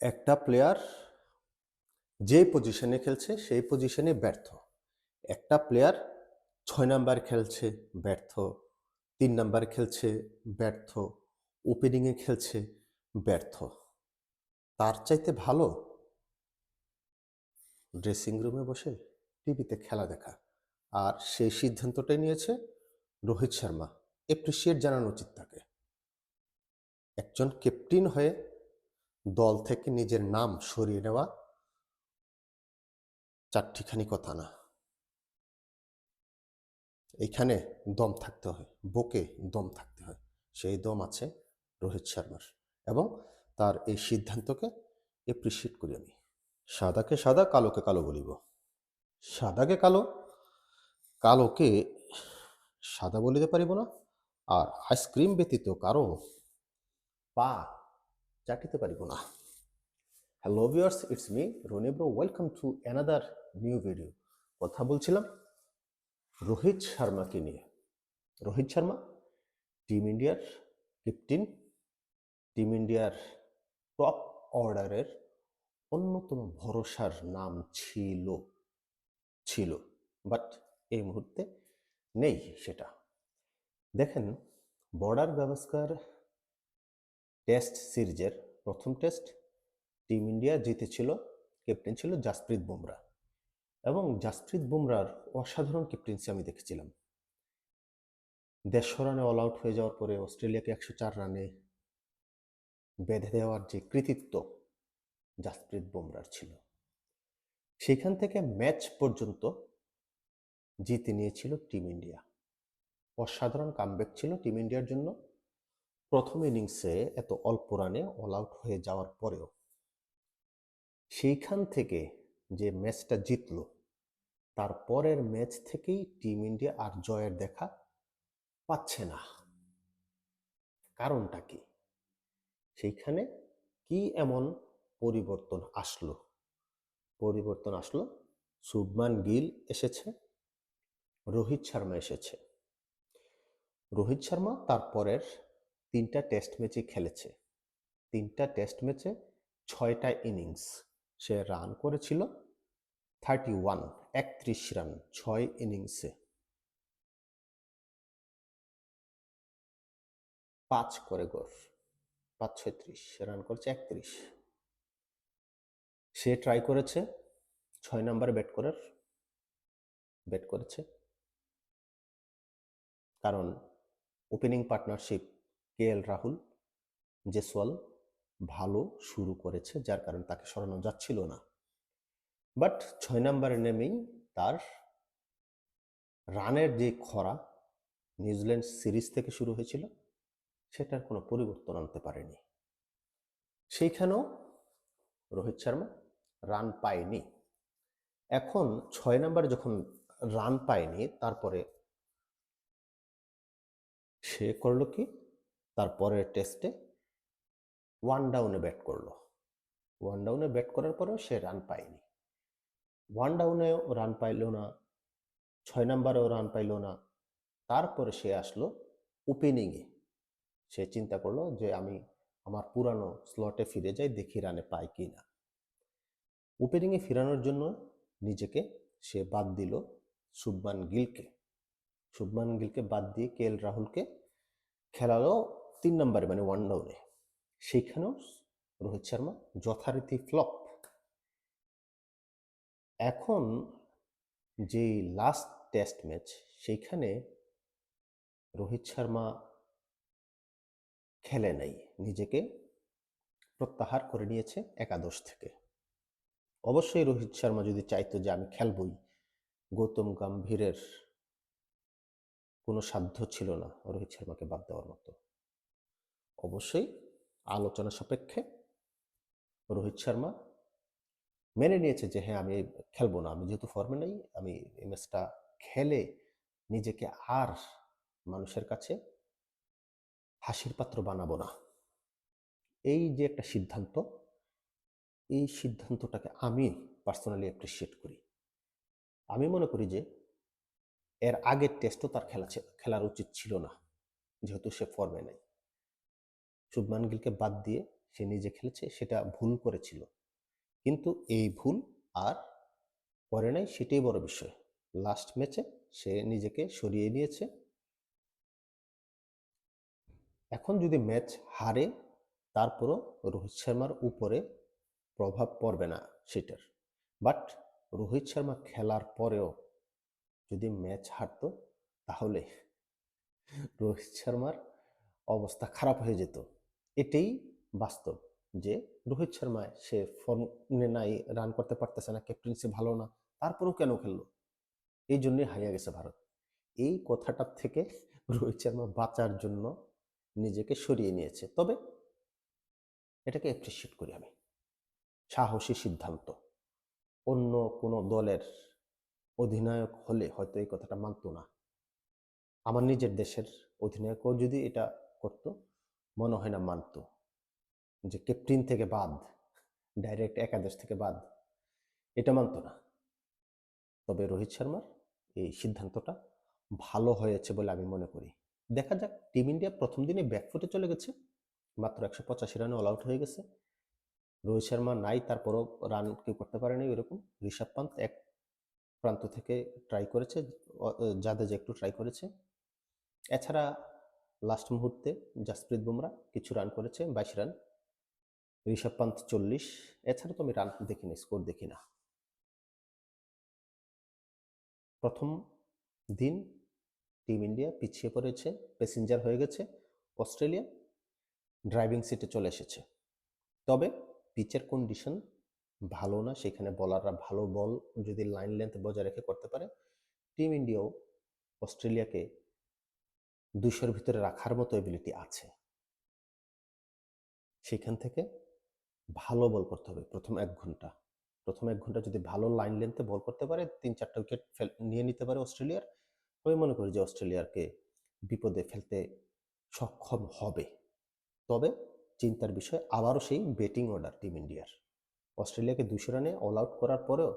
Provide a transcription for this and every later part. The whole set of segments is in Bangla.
একটা প্লেয়ার যে পজিশনে খেলছে, সেই পজিশনে ব্যর্থ। একটা প্লেয়ার ছয় নাম্বার খেলছে, ব্যর্থ। তিন নাম্বার খেলছে, ব্যর্থ। ওপেনিংয়ে খেলছে, ব্যর্থ। তার চাইতে ভালো ড্রেসিং রুমে বসে টিভিতে খেলা দেখা। আর সেই সিদ্ধান্তটাই নিয়েছে রোহিত শর্মা। এপ্রিসিয়েট জানানো উচিত তাকে। একজন ক্যাপ্টেন হয়ে দল থেকে নিজের নাম সরিয়ে নেওয়া চারটিখানি কথা না। এখানে দম থাকতে হয়, বুকে দম থাকতে হয়। সেই দম আছে রোহিত শর্মার এবং তার এই সিদ্ধান্তকে এপ্রিসিয়েট করি আমি। সাদাকে সাদা, কালোকে কালো বলিব। সাদাকে কালো, কালোকে সাদা বলিতে পারিব না। আর আইসক্রিম ব্যতীত কারও পা চাটিতে পারিব না hello viewers it's me Rony bro welcome to another new video কথা বলছিলাম রোহিত শর্মাকে নিয়ে। রোহিত শর্মা টিম ইন্ডিয়ার ক্যাপ্টেন টিম ইন্ডিয়ার টপ অর্ডারের অন্যতম ভরসার নাম ছিল ছিল বাট এই মুহূর্তে নেই সেটা। দেখেন বর্ডার গাভাস্কার টেস্ট সিরিজের প্রথম টেস্ট টিম ইন্ডিয়া জিতেছিল, ক্যাপ্টেন ছিল জাসপ্রীত বুমরা। এবং জাসপ্রীত বুমরার অসাধারণ ক্যাপ্টেন্সি আমি দেখেছিলাম। দেড়শো রানে অল আউট হয়ে যাওয়ার পরে অস্ট্রেলিয়াকে একশো চার রানে বেঁধে দেওয়ার যে কৃতিত্ব জাসপ্রীত বুমরার ছিল। সেখান থেকে ম্যাচ পর্যন্ত জিতে নিয়েছিল টিম ইন্ডিয়া। অসাধারণ কামব্যাক ছিল টিম ইন্ডিয়ার জন্য। প্রথম ইনিংসে এত অল্প রানে অল আউট হয়ে যাওয়ার পরেও সেইখান থেকে যে ম্যাচটা জিতলো তারপরের ম্যাচ থেকেই টিম ইন্ডিয়া আর জয়ের দেখা পাচ্ছে না। কারণটা কি? সেইখানে কি এমন পরিবর্তন আসলো? পরিবর্তন আসলো, শুভমান গিল এসেছে, রোহিত শর্মা এসেছে। রোহিত শর্মা তারপরের তিনটা টেস্ট ম্যাচে খেলেছে। তিনটা টেস্ট ম্যাচে ছয়টা ইনিংস সে রান করেছিল থার্টি ওয়ান একত্রিশ রান ছয় ইনিংসে পাঁচ করে গড় পাঁচ ছয়ত্রিশ রান করেছে একত্রিশ। সে ট্রাই করেছে, ছয় নাম্বারে ব্যাট করার ব্যাট করেছে। কারণ opening partnership K L Rahul? Jaiswal ভালো শুরু করেছে, যার কারণে তাকে সরানো যাচ্ছিল না। বাট ছয় নম্বরে নেমেই তার রানের যে খরা নিউজিল্যান্ড সিরিজ থেকে শুরু হয়েছিল, সেটার কোনো পরিবর্তন আনতে পারেনি। সেইখানেও রোহিত শর্মা রান পায়নি। এখন ছয় নম্বরে যখন রান পায়নি, তারপরে সে করল কি? তারপরের টেস্টে ওয়ান ডাউনে ব্যাট করল। ওয়ান ডাউনে ব্যাট করার পরেও সে রান পায়নি। ওয়ান ডাউনেও রান পাইল না, ছয় নাম্বারেও রান পাইল না। তারপরে সে আসলো ওপেনিংয়ে সে চিন্তা করল যে আমি আমার পুরানো স্লটে ফিরে যাই, দেখি রানে পাই কি না। ওপেনিংয়ে ফেরানোর জন্য নিজেকে সে বাদ দিল শুভমান গিলকে। শুভমান গিলকে বাদ দিয়ে কে এল রাহুলকে খেলালো তিন নম্বরে মানে ওয়ান ডাউনে সেইখানেও রোহিত শর্মা যথারীতি ফ্লপ এখন যে লাস্ট টেস্ট ম্যাচ সেইখানে রোহিত শর্মা খেলে নাই, নিজেকে প্রত্যাহার করে নিয়েছে একাদশ থেকে। অবশ্যই রোহিত শর্মা যদি চাইতো যে আমি খেলবই, গৌতম গম্ভীরের কোনো সাধ্য ছিল না রোহিত শর্মাকে বাদ দেওয়ার মতো। অবশ্যই আলোচনা সাপেক্ষে রোহিত শর্মা মেনে নিয়েছে যে হ্যাঁ আমি খেলব না। আমি যেহেতু ফর্মে নেই, আমি এই ম্যাচটা খেলে নিজেকে আর মানুষের কাছে হাসির পাত্র বানাবো না। এই যে একটা সিদ্ধান্ত, এই সিদ্ধান্তটাকে আমি পার্সোনালি অ্যাপ্রিসিয়েট করি। আমি মনে করি যে, এর আগের টেস্টও তার খেলা খেলার উচিত ছিল না, যেহেতু সে ফর্মে নেই। শুভমান গিলকে বাদ দিয়ে সে নিজে খেলেছে, সেটা ভুল করেছিল। কিন্তু এই ভুল আর করে নাই, সেটাই বড় বিষয়। লাস্ট ম্যাচে সে নিজেকে সরিয়ে নিয়েছে। এখন যদি ম্যাচ হারে, তারপরও রোহিত শর্মার উপরে প্রভাব পড়বে না সেটার। বাট রোহিত শর্মা খেলার পরেও যদি ম্যাচ হারতো, তাহলে রোহিত শর্মার অবস্থা খারাপ হয়ে যেত। এটাই বাস্তব যে রোহিত শর্মা সে ফর্মে নাই রান করতে পারতেছে না ক্যাপ্টেন্সি ভালো না, তারপরেও কেন খেললো? এই জন্যই হারিয়ে গেছে ভারত। এই কথাটার থেকে রোহিত শর্মা বাঁচার জন্য নিজেকে সরিয়ে নিয়েছে। তবে এটাকে অ্যাপ্রিসিয়েট করি আমি। সাহসী সিদ্ধান্ত। অন্য কোনো দলের অধিনায়ক হলে হয়তো এই কথাটা মানতো না। আমার নিজের দেশের অধিনায়কও যদি এটা করতো মনে হয় না মানতো। যে ক্যাপ্টেন থেকে বাদ ডাইরেক্ট একাদশ থেকে বাদ, এটা মানতো না। তবে রোহিত শর্মার এই সিদ্ধান্তটা ভালো হয়েছে বলে আমি মনে করি। দেখা যাক, টিম ইন্ডিয়া প্রথম দিনে ব্যাকফুটে চলে গেছে। মাত্র একশো পঁচাশি রানে অল আউট হয়ে গেছে। রোহিত শর্মা নাই, তারপরও রান কেউ করতে পারেনি ওইরকম। ঋষভ পান্ত এক প্রান্ত থেকে ট্রাই করেছে জাদেজা একটু ট্রাই করেছে। এছাড়া লাস্ট মুহূর্তে জাসপ্রীত বুমরা কিছু রান করেছে, বাইশ রান ঋষভ পান্ত চল্লিশ। এছাড়া তো আমি রান দেখি না স্কোর দেখি না প্রথম দিন টিম ইন্ডিয়া পিছিয়ে পড়েছে প্যাসেঞ্জার হয়ে গেছে অস্ট্রেলিয়া ড্রাইভিং সিটে চলে এসেছে। তবে পিচের কন্ডিশন ভালো না, সেখানে বলাররা ভালো বল যদি লাইন লেন্থ বজায় রেখে করতে পারে টিম ইন্ডিয়াও অস্ট্রেলিয়াকে দুশোর ভিতরে রাখার মতো এবিলিটি আছে। সেখান থেকে ভালো বল করতে হবে প্রথম এক ঘণ্টা। প্রথম এক ঘণ্টা যদি ভালো লাইন লেন্থে বল করতে পারে, তিন চারটা উইকেট নিয়ে নিতে পারে অস্ট্রেলিয়ার। আমি মনে করি যে অস্ট্রেলিয়ারকে বিপদে ফেলতে সক্ষম হবে। তবে চিন্তার বিষয়, আবারও সেই ব্যাটিং অর্ডার টিম ইন্ডিয়ার অস্ট্রেলিয়াকে দুশো রানে অল আউট করার পরেও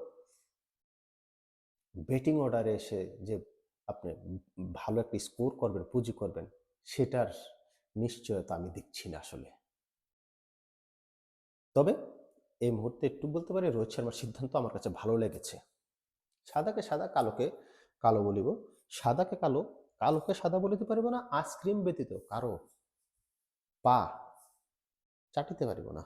ব্যাটিং অর্ডারে এসে যে আপনি ভালো একটা স্কোর করবেন, পুঁজি করবেন, সেটার নিশ্চয়তা আমি দেখছি না আসলে। তবে এই মুহূর্তে একটু বলতে পারি, রোহিত শর্মার সিদ্ধান্ত আমার কাছে ভালো লেগেছে। সাদাকে সাদা, কালোকে কালো বলিব। সাদাকে কালো, কালোকে সাদা বলিতে পারিব না, আইসক্রিম ব্যতীত কারও পা চাটিতে পারিব না।